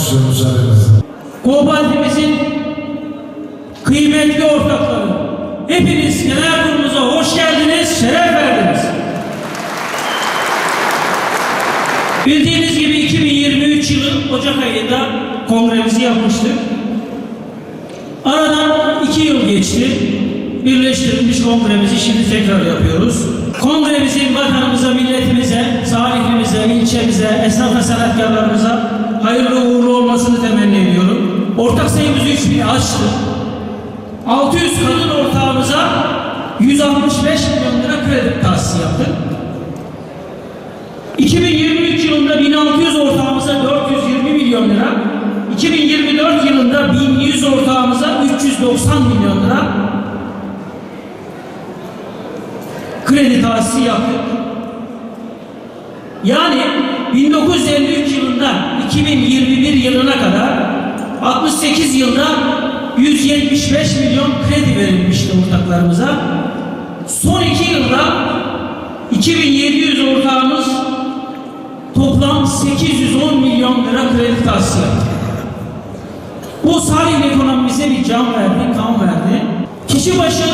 istiyorum kıymetli ortakları, hepiniz genel kurulumuza hoş geldiniz, şeref verdiniz. Bildiğiniz gibi 2023 yılı Ocak ayında kongremizi yapmıştık. Aradan iki yıl geçti. Birleştirilmiş kongremizi şimdi tekrar yapıyoruz. Kongremizin vatanımıza, milletimize, sahibimize, ilçemize, esnaf ve sanatkarlarımıza hayırlı uğurlu. Ortak sayımız 3000 aştı. 600 kadın ortağımıza 165 milyon lira kredi tahsisi yaptık. 2023 yılında 1600 ortağımıza 420 milyon lira, 2024 yılında 1100 ortağımıza 390 milyon lira kredi tahsisi yaptık. Yani 1953 yılında 2021 yılına kadar 68 yılda 175 milyon kredi verilmişti ortaklarımıza. Son iki yılda 2700 ortağımız toplam 810 milyon lira kredi tahsisi yaptı. Bu sahil ekonomimize bir can verdi, kan verdi. Kişi başı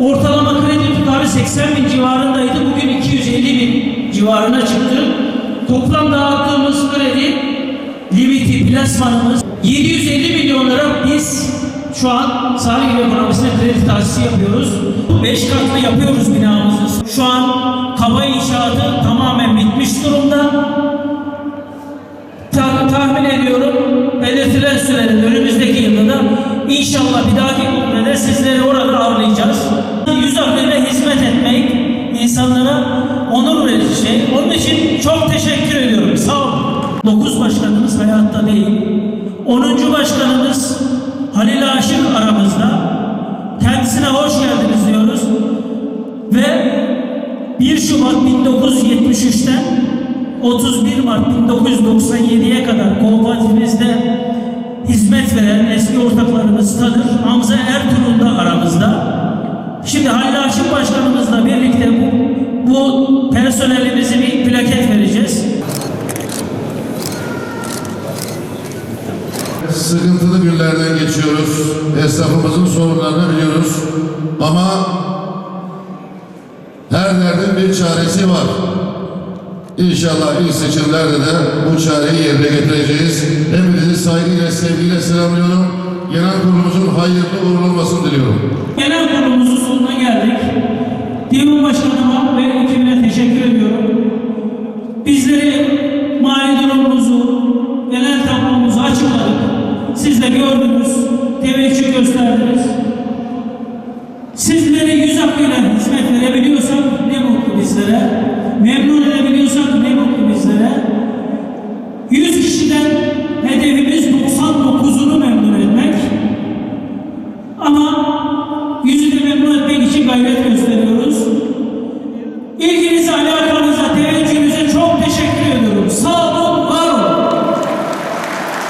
ortalama kredi tutarı 80 bin civarındaydı. Bugün 250 bin civarına çıktı. Toplam dağıttığımız kredi limiti, plasmanımız 750 milyon lira biz şu an sahil ekonomisine kredi tahsisi yapıyoruz. 5 katlı yapıyoruz binamızı. Şu an kaba inşaatı tamamen bitmiş durumda. Ta- tahmin ediyorum belirtilen sürede önümüzdeki yılda da inşallah bir dahaki kongrede sizleri orada ağırlayacağız. Yüz akıyla hizmet etmek insanlara onur verici şey. Onun için çok teşekkür ediyorum. Sağ olun. 9 başkanımız hayatta değil. 10. başkanımız Halil Aşık aramızda. Kendisine hoş geldiniz diyoruz. Ve 1 Şubat 1973'ten 31 Mart 1997'ye kadar kooperatifimizde hizmet veren eski ortaklarımız tanır. Hamza Ertuğrul da aramızda. Şimdi Halil Aşık Başkanımızla birlikte bu, bu personelimize Sıkıntılı günlerden geçiyoruz. Esnafımızın sorunlarını biliyoruz. Ama her derdin bir çaresi var. İnşallah ilk seçimlerde de bu çareyi yerine getireceğiz. Hepinizi saygıyla, sevgiyle selamlıyorum. Genel kurulumuzun hayırlı uğurlu olmasını diliyorum. Genel kurulumuzun sonuna geldik. Divan Başkanıma ve ekibine teşekkür ediyorum. Bizleri mali durumumuzu, genel tablomuzu açıkladık. Siz de gördünüz, teveccüh gösterdiniz. Sizlere yüz hakkıyla hizmet verebiliyorsak